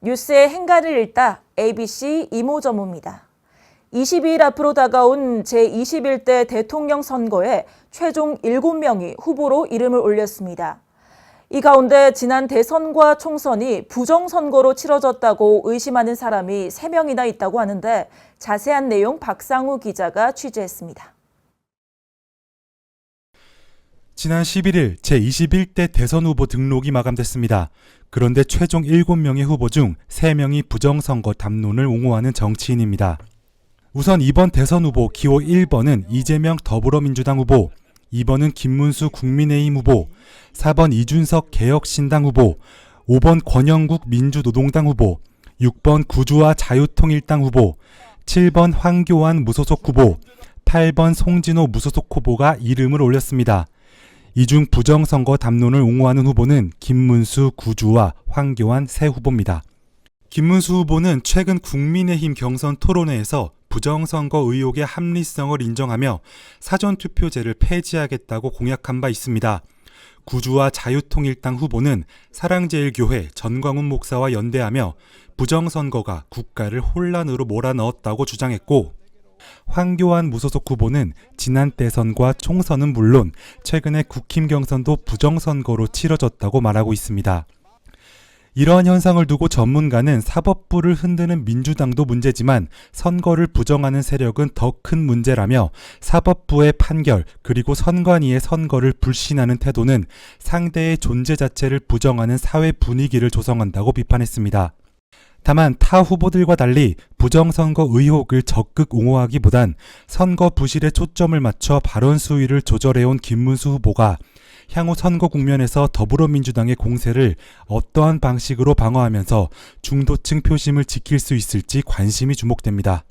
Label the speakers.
Speaker 1: 뉴스의 행간을 읽다 ABC 이모저모입니다. 22일 앞으로 다가온 제21대 대통령 선거에 최종 7명이 후보로 이름을 올렸습니다. 이 가운데 지난 대선과 총선이 부정선거로 치러졌다고 의심하는 사람이 3명이나 있다고 하는데 자세한 내용 박상우 기자가 취재했습니다.
Speaker 2: 지난 11일 제21대 대선 후보 등록이 마감됐습니다. 그런데 최종 7명의 후보 중 3명이 부정선거 담론을 옹호하는 정치인입니다. 우선 이번 대선 후보 기호 1번은 이재명 더불어민주당 후보, 2번은 김문수 국민의힘 후보, 4번 이준석 개혁신당 후보, 5번 권영국 민주노동당 후보, 6번 구주와 자유통일당 후보, 7번 황교안 무소속 후보, 8번 송진호 무소속 후보가 이름을 올렸습니다. 이중 부정선거 담론을 옹호하는 후보는 김문수, 구주와 황교안 세 후보입니다. 김문수 후보는 최근 국민의힘 경선 토론회에서 부정선거 의혹의 합리성을 인정하며 사전투표제를 폐지하겠다고 공약한 바 있습니다. 구주와 자유통일당 후보는 사랑제일교회 전광훈 목사와 연대하며 부정선거가 국가를 혼란으로 몰아넣었다고 주장했고 황교안 무소속 후보는 지난 대선과 총선은 물론 최근에 국힘 경선도 부정선거로 치러졌다고 말하고 있습니다. 이러한 현상을 두고 전문가는 사법부를 흔드는 민주당도 문제지만 선거를 부정하는 세력은 더 큰 문제라며 사법부의 판결 그리고 선관위의 선거를 불신하는 태도는 상대의 존재 자체를 부정하는 사회 분위기를 조성한다고 비판했습니다. 다만 타 후보들과 달리 부정선거 의혹을 적극 옹호하기보단 선거 부실에 초점을 맞춰 발언 수위를 조절해온 김문수 후보가 향후 선거 국면에서 더불어민주당의 공세를 어떠한 방식으로 방어하면서 중도층 표심을 지킬 수 있을지 관심이 주목됩니다.